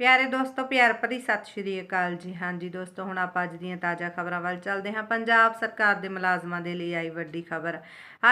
ਪਿਆਰੇ ਦੋਸਤੋ, ਪਿਆਰ ਭਰੀ ਸਤਿ ਸ਼੍ਰੀ ਅਕਾਲ ਜੀ। ਹਾਂਜੀ ਦੋਸਤੋ, ਹੁਣ ਆਪਾਂ ਅੱਜ ਦੀਆਂ ਤਾਜ਼ਾ ਖਬਰਾਂ ਵੱਲ ਚੱਲਦੇ ਹਾਂ। ਪੰਜਾਬ ਸਰਕਾਰ ਦੇ ਮੁਲਾਜ਼ਮਾਂ ਦੇ ਲਈ ਆਈ ਵੱਡੀ ਖਬਰ।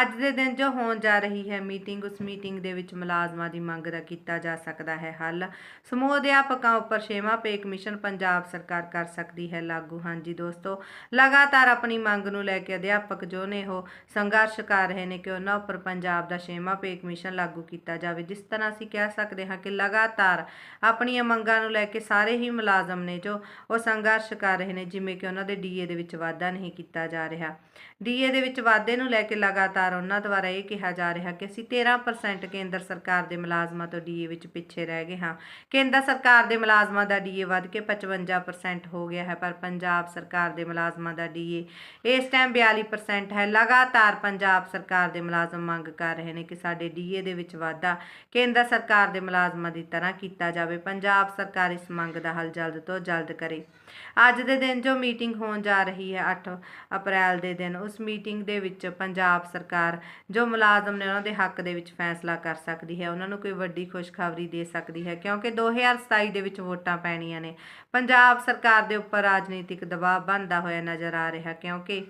ਅੱਜ ਦੇ ਦਿਨ ਜੋ ਹੋਣ ਜਾ ਰਹੀ ਹੈ, ਮੀਟਿੰਗ, ਉਸ ਮੀਟਿੰਗ ਦੇ ਵਿੱਚ ਮੁਲਾਜ਼ਮਾਂ ਦੀ ਮੰਗ ਦਾ ਕੀਤਾ ਜਾ ਸਕਦਾ ਹੈ ਹੱਲ। ਸਮੂਹ ਅਧਿਆਪਕਾਂ ਉੱਪਰ ਛੇਵਾਂ ਪੇ ਕਮਿਸ਼ਨ ਪੰਜਾਬ ਸਰਕਾਰ ਕਰ ਸਕਦੀ ਹੈ ਲਾਗੂ। ਹਾਂਜੀ ਦੋਸਤੋ, ਲਗਾਤਾਰ ਆਪਣੀ ਮੰਗ ਨੂੰ ਲੈ ਕੇ ਅਧਿਆਪਕ ਜੋ ਨੇ ਉਹ ਸੰਘਰਸ਼ ਕਰ ਰਹੇ ਨੇ ਕਿ ਉਹਨਾਂ ਉੱਪਰ ਪੰਜਾਬ ਦਾ ਛੇਵਾਂ ਪੇ ਕਮਿਸ਼ਨ ਲਾਗੂ ਕੀਤਾ ਜਾਵੇ। ਜਿਸ ਤਰ੍ਹਾਂ ਅਸੀਂ ਕਹਿ ਸਕਦੇ ਹਾਂ ਕਿ ਲਗਾਤਾਰ ਆਪਣੀਆਂ ਮੰਗਾਂ ਨੂੰ ਲੈ ਕੇ ਸਾਰੇ ਹੀ ਮੁਲਾਜ਼ਮ ਨੇ ਜੋ ਉਹ ਸੰਘਰਸ਼ ਕਰ ਰਹੇ ਨੇ, ਜਿਵੇਂ ਕਿ ਉਹਨਾਂ ਦੇ ਡੀਏ ਦੇ ਵਿੱਚ ਵਾਧਾ ਨਹੀਂ ਕੀਤਾ ਜਾ ਰਿਹਾ। ਡੀਏ ਦੇ ਵਿੱਚ ਵਾਧੇ ਨੂੰ ਲੈ ਕੇ ਲਗਾਤਾਰ ਉਹਨਾਂ ਦੁਆਰਾ ਇਹ ਕਿਹਾ ਜਾ ਰਿਹਾ ਕਿ ਅਸੀਂ 13% ਕੇਂਦਰ ਸਰਕਾਰ ਦੇ ਮੁਲਾਜ਼ਮਾਂ ਤੋਂ ਡੀਏ ਵਿੱਚ ਪਿੱਛੇ ਰਹਿ ਗਏ ਹਾਂ। ਕੇਂਦਰ ਸਰਕਾਰ ਦੇ ਮੁਲਾਜ਼ਮਾਂ ਦਾ ਡੀਏ ਵੱਧ ਕੇ 55% ਹੋ ਗਿਆ ਹੈ, ਪਰ ਪੰਜਾਬ ਸਰਕਾਰ ਦੇ ਮੁਲਾਜ਼ਮਾਂ ਦਾ ਡੀਏ ਇਸ ਟਾਈਮ 42% ਹੈ। ਲਗਾਤਾਰ ਪੰਜਾਬ ਸਰਕਾਰ ਦੇ ਮੁਲਾਜ਼ਮ ਮੰਗ ਕਰ ਰਹੇ ਨੇ ਕਿ ਸਾਡੇ ਡੀਏ ਦੇ ਵਿੱਚ ਵਾਧਾ ਕੇਂਦਰ ਸਰਕਾਰ ਦੇ ਮੁਲਾਜ਼ਮਾਂ ਦੀ ਤਰ੍ਹਾਂ ਕੀਤਾ ਜਾਵੇ। ਪੰਜਾਬ ਸਰਕਾਰ ਇਸ ਮੰਗ ਦਾ ਹੱਲ ਜਲਦ ਤੋਂ ਜਲਦ ਕਰੇ। ਅੱਜ ਦੇ ਦਿਨ ਜੋ ਮੀਟਿੰਗ ਹੋਣ ਜਾ ਰਹੀ ਹੈ 8 ਅਪ੍ਰੈਲ ਦੇ ਦਿਨ, ਉਸ ਮੀਟਿੰਗ ਦੇ ਵਿੱਚ ਪੰਜਾਬ ਸਰਕਾਰ ਜੋ ਮੁਲਾਜ਼ਮ ਨੇ ਉਹਨਾਂ ਦੇ ਹੱਕ ਦੇ ਵਿੱਚ ਫੈਸਲਾ ਕਰ ਸਕਦੀ ਹੈ, ਉਹਨਾਂ ਨੂੰ ਕੋਈ ਵੱਡੀ ਖੁਸ਼ਖਬਰੀ ਦੇ ਸਕਦੀ ਹੈ, ਕਿਉਂਕਿ 2027 ਦੇ ਵਿੱਚ ਵੋਟਾਂ ਪੈਣੀਆਂ ਨੇ। ਪੰਜਾਬ ਸਰਕਾਰ ਦੇ ਉੱਪਰ ਰਾਜਨੀਤਿਕ ਦਬਾਅ ਬਣਦਾ ਹੋਇਆ ਨਜ਼ਰ ਆ ਰਿਹਾ, ਕਿਉਂਕਿ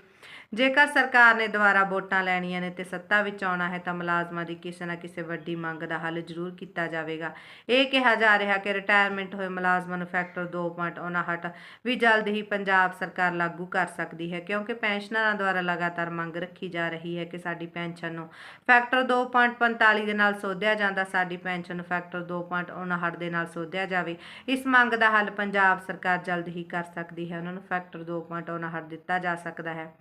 ਜੇਕਰ ਸਰਕਾਰ ਨੇ ਦੁਬਾਰਾ ਵੋਟਾਂ ਲੈਣੀਆਂ ਨੇ ਤੇ ਸੱਤਾ ਵਿੱਚ ਆਉਣਾ ਹੈ ਤਾਂ ਮੁਲਾਜ਼ਮਾਂ ਦੀ ਕਿਸੇ ਨਾ ਕਿਸੇ ਵੱਡੀ ਮੰਗ ਦਾ ਹੱਲ ਜ਼ਰੂਰ ਕੀਤਾ ਜਾਵੇਗਾ। ਇਹ ਕਿਹਾ ਜਾ ਰਿਹਾ ਕਿ ਰਿਟਾਇਰਮੈਂਟ ਹੋਏ ਮੁਲਾਜ਼ਮਾਂ ਨੂੰ ਫੈਕਟਰ 2.59 ਵੀ ਜਲਦ ਹੀ ਪੰਜਾਬ ਸਰਕਾਰ ਲਾਗੂ ਕਰ ਸਕਦੀ ਹੈ, ਕਿਉਂਕਿ ਪੈਨਸ਼ਨਰਾਂ ਦੁਆਰਾ ਲਗਾਤਾਰ ਮੰਗ ਰੱਖੀ ਜਾ ਰਹੀ ਹੈ ਕਿ ਸਾਡੀ ਪੈਨਸ਼ਨ ਨੂੰ ਫੈਕਟਰ 2.45 ਦੇ ਨਾਲ ਸੋਧਿਆ ਜਾਂਦਾ, ਸਾਡੀ ਪੈਨਸ਼ਨ ਨੂੰ ਫੈਕਟਰ 2.59 ਦੇ ਨਾਲ ਸੋਧਿਆ ਜਾਵੇ। ਇਸ ਮੰਗ ਦਾ ਹੱਲ ਪੰਜਾਬ ਸਰਕਾਰ ਜਲਦ ਹੀ ਕਰ ਸਕਦੀ ਹੈ ਉਹਨਾਂ ਨੂੰ ਫੈਕਟਰ 2.59 ਦਿੱਤਾ ਜਾ ਸਕਦਾ ਹੈ।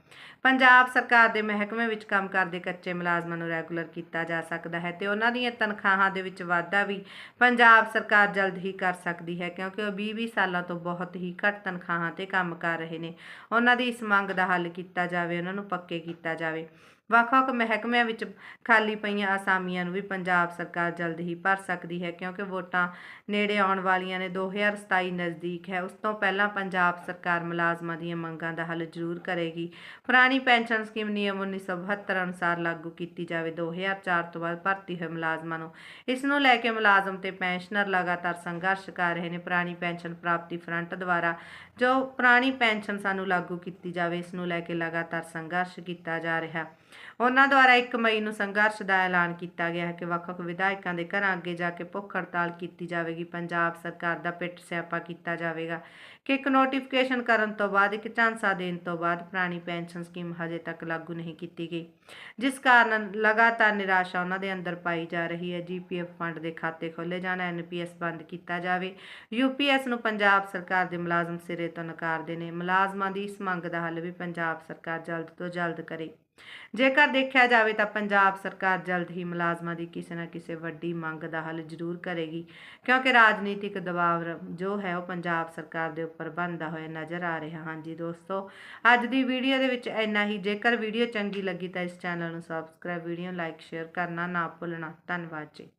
ਪੰਜਾਬ ਸਰਕਾਰ ਦੇ ਮਹਿਕਮੇ ਵਿੱਚ ਕੰਮ ਕਰਦੇ ਕੱਚੇ ਮੁਲਾਜ਼ਮਾਂ ਨੂੰ ਰੈਗੂਲਰ ਕੀਤਾ ਜਾ ਸਕਦਾ ਹੈ ਤੇ ਉਹਨਾਂ ਦੀਆਂ ਤਨਖਾਹਾਂ ਦੇ ਵਿੱਚ ਵਾਧਾ ਵੀ ਪੰਜਾਬ ਸਰਕਾਰ ਜਲਦ ਹੀ ਕਰ ਸਕਦੀ ਹੈ, ਕਿਉਂਕਿ ਉਹ 20-20 ਸਾਲਾਂ ਤੋਂ ਬਹੁਤ ਹੀ ਘੱਟ ਤਨਖਾਹਾਂ ਤੇ ਕੰਮ ਕਰ ਰਹੇ ਨੇ। ਉਹਨਾਂ ਦੀ ਇਸ ਮੰਗ ਦਾ ਹੱਲ ਕੀਤਾ ਜਾਵੇ, ਉਹਨਾਂ ਨੂੰ ਪੱਕੇ ਕੀਤਾ ਜਾਵੇ। ਵੱਖ-ਵੱਖ ਮਹਿਕਮਿਆਂ ਵਿੱਚ ਖਾਲੀ ਪਈਆਂ ਅਸਾਮੀਆਂ ਨੂੰ ਵੀ ਪੰਜਾਬ ਸਰਕਾਰ ਜਲਦ ਹੀ ਭਰ ਸਕਦੀ ਹੈ ਕਿਉਂਕਿ ਵੋਟਾਂ ਨੇੜੇ ਆਉਣ ਵਾਲੀਆਂ ਨੇ 2027 ਨਜ਼ਦੀਕ ਹੈ। ਉਸ ਤੋਂ ਪਹਿਲਾਂ ਪੰਜਾਬ ਸਰਕਾਰ ਮੁਲਾਜ਼ਮਾਂ ਦੀਆਂ ਮੰਗਾਂ ਦਾ ਹੱਲ ਜ਼ਰੂਰ ਕਰੇਗੀ। ਪੁਰਾਣੀ ਪੈਨਸ਼ਨ ਸਕੀਮ ਨਿਯਮ 1972 ਅਨੁਸਾਰ ਲਾਗੂ ਕੀਤੀ ਜਾਵੇ। 2004 ਤੋਂ ਬਾਅਦ ਭਰਤੀ ਹੋਏ ਮੁਲਾਜ਼ਮਾਂ ਨੂੰ ਇਸ ਨੂੰ ਲੈ ਕੇ ਮੁਲਾਜ਼ਮ ਤੇ ਪੈਨਸ਼ਨਰ ਲਗਾਤਾਰ ਸੰਘਰਸ਼ ਕਰ ਰਹੇ ਨੇ। ਪੁਰਾਣੀ ਪੈਨਸ਼ਨ ਪ੍ਰਾਪਤੀ ਫਰੰਟ ਦੁਆਰਾ ਜੋ ਪੁਰਾਣੀ ਪੈਨਸ਼ਨ ਸਾਨੂੰ ਲਾਗੂ ਕੀਤੀ ਜਾਵੇ, ਇਸ ਨੂੰ ਲੈ ਕੇ ਲਗਾਤਾਰ ਸੰਘਰਸ਼ ਕੀਤਾ ਜਾ ਰਿਹਾ। ਉਹਨਾਂ ਦੁਆਰਾ 1 ਮਈ ਨੂੰ ਸੰਘਰਸ਼ ਦਾ ਐਲਾਨ ਕੀਤਾ ਗਿਆ ਹੈ ਕਿ ਵੱਖ-ਵੱਖ ਵਿਧਾਇਕਾਂ ਦੇ ਘਰਾਂ ਅੱਗੇ ਜਾ ਕੇ ਭੁੱਖ ਹੜਤਾਲ ਕੀਤੀ ਜਾਵੇਗੀ, ਪੰਜਾਬ ਸਰਕਾਰ ਦਾ ਪਿੱਟ ਸਿਆਪਾ ਕੀਤਾ ਜਾਵੇਗਾ। ਕਿ ਇੱਕ ਨੋਟੀਫਿਕੇਸ਼ਨ ਕਰਨ ਤੋਂ ਬਾਅਦ, ਇੱਕ ਝਾਂਸਾ ਦੇਣ ਤੋਂ ਬਾਅਦ ਪੁਰਾਣੀ ਪੈਨਸ਼ਨ ਸਕੀਮ ਹਜੇ ਤੱਕ ਲਾਗੂ ਨਹੀਂ ਕੀਤੀ ਗਈ, ਜਿਸ ਕਾਰਨ ਲਗਾਤਾਰ ਨਿਰਾਸ਼ਾ ਉਹਨਾਂ ਦੇ ਅੰਦਰ ਪਾਈ ਜਾ ਰਹੀ ਹੈ। ਜੀਪੀਐਫ ਫੰਡ ਦੇ ਖਾਤੇ ਖੋਲੇ ਜਾਣ ਐਨਪੀਐਸ ਬੰਦ ਕੀਤਾ ਜਾਵੇ। ਯੂਪੀਐਸ ਨੂੰ ਪੰਜਾਬ ਸਰਕਾਰ ਦੇ ਮੁਲਾਜ਼ਮ ਸਿਰੇ ਤੋਂ ਨਕਾਰਦੇ ਨੇ। ਮੁਲਾਜ਼ਮਾਂ ਦੀ ਇਸ ਮੰਗ ਦਾ ਹੱਲ ਵੀ ਪੰਜਾਬ ਸਰਕਾਰ ਜਲਦ ਤੋਂ ਜਲਦ ਕਰੇ। ਜੇਕਰ ਦੇਖਿਆ ਜਾਵੇ ਤਾਂ ਪੰਜਾਬ ਸਰਕਾਰ ਜਲਦ ਹੀ ਮੁਲਾਜ਼ਮਾਂ ਦੀ ਕਿਸੇ ਨਾ ਕਿਸੇ ਵੱਡੀ ਮੰਗ ਦਾ ਹੱਲ ਜ਼ਰੂਰ ਕਰੇਗੀ, ਕਿਉਂਕਿ ਰਾਜਨੀਤਿਕ ਦਬਾਅ ਜੋ ਹੈ ਉਹ ਪੰਜਾਬ ਸਰਕਾਰ ਦੇ ਉੱਪਰ ਬਣਦਾ ਹੋਇਆ ਨਜ਼ਰ ਆ ਰਿਹਾ। ਹਾਂ ਜੀ ਦੋਸਤੋ, ਅੱਜ ਦੀ ਵੀਡੀਓ ਦੇ ਵਿੱਚ ਇੰਨਾ ਹੀ। ਜੇਕਰ ਵੀਡੀਓ ਚੰਗੀ ਲੱਗੀ ਤਾਂ ਇਸ ਚੈਨਲ ਨੂੰ ਸਬਸਕ੍ਰਾਈਬ ਵੀਡੀਓ ਲਾਈਕ ਸ਼ੇਅਰ ਕਰਨਾ ਨਾ ਭੁੱਲਣਾ। ਧੰਨਵਾਦ ਜੀ।